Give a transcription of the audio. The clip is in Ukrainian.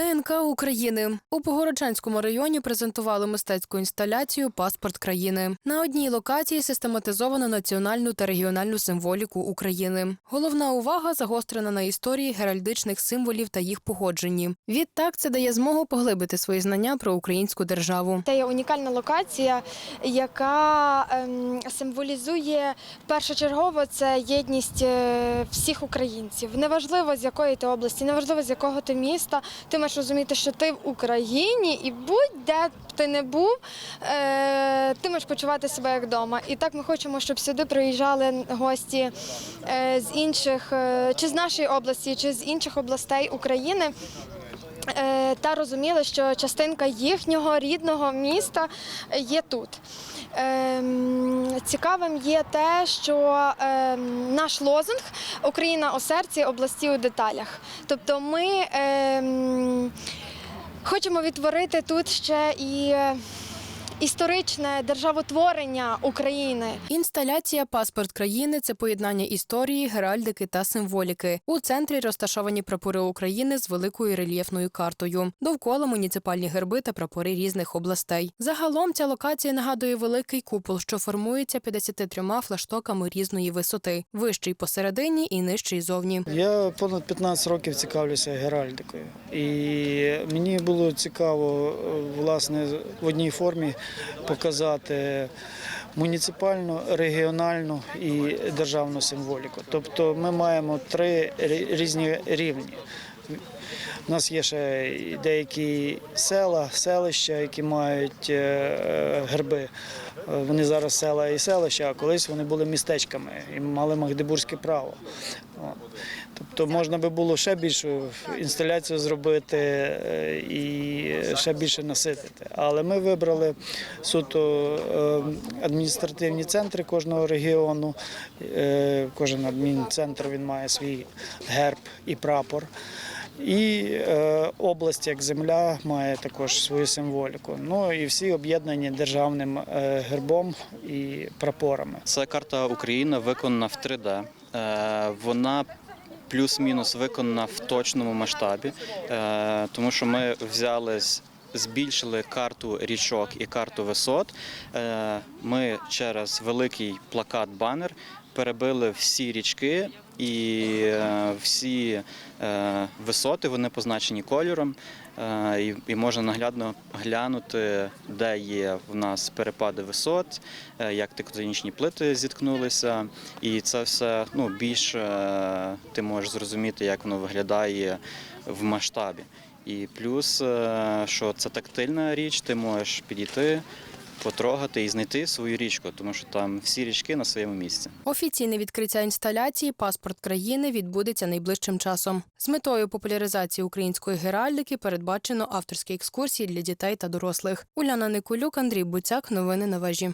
ДНК України у Погородчанському районі презентували мистецьку інсталяцію Паспорт країни. На одній локації систематизовано національну та регіональну символіку України. Головна увага загострена на історії геральдичних символів та їх походженні. Відтак це дає змогу поглибити свої знання про українську державу. Це є унікальна локація, яка ем, символізує першочергово це єдність е, всіх українців. Неважливо з якої ти області, неважливо з якого ти міста. Ти маєш розуміти, що ти в Україні і будь-де б ти не був, е, ти маєш почувати себе як вдома. І так ми хочемо, щоб сюди приїжджали гості е, з інших, е, чи з нашої області, чи з інших областей України. Е, та розуміли, що частинка їхнього рідного міста є тут. Ем, Цікавим є те, що ем, наш лозунг Україна у серці, області у деталях. Тобто ми ем, хочемо відтворити тут ще і історичне державотворення України. Інсталяція Паспорт країни це поєднання історії, геральдики та символіки. У центрі розташовані прапори України з великою рельєфною картою. Довкола муніципальні герби та прапори різних областей. Загалом ця локація нагадує великий купол, що формується 53 флаштоками різної висоти, вищий посередині і нижчий зовні. Я понад 15 років цікавлюся геральдикою, і мені було цікаво власне в одній формі показати муніципальну, регіональну і державну символіку. Тобто ми маємо три різні рівні. У нас є ще деякі села, селища, які мають е, герби. Вони зараз села і селища, а колись вони були містечками і мали магдебурзьке право. Тобто можна би було ще більшу інсталяцію зробити е, і ще більше наситити. Але ми вибрали суто е, адміністративні центри кожного регіону. Е, Кожен адмінцентр він має свій герб і прапор. І е, область як земля має також свою символіку. Ну і всі об'єднані державним е, гербом і прапорами. Це карта України виконана в 3D. Е, Вона плюс-мінус виконана в точному масштабі, е, тому що ми взяли з- збільшили карту річок і карту висот. Е, Ми через великий плакат-банер перебили всі річки і е, всі е, висоти вони позначені кольором. І, можна наглядно глянути, де є в нас перепади висот, як тектонічні плити зіткнулися, і це все ну, більш е, ти можеш зрозуміти, як воно виглядає в масштабі. І плюс, е, що це тактильна річ, ти можеш підійти, потрогати і знайти свою річку, тому що там всі річки на своєму місці. Офіційне відкриття інсталяції Паспорт країни відбудеться найближчим часом. З метою популяризації української геральдики передбачено авторські екскурсії для дітей та дорослих. Уляна Никулюк, Андрій Буцяк. Новини на вежі.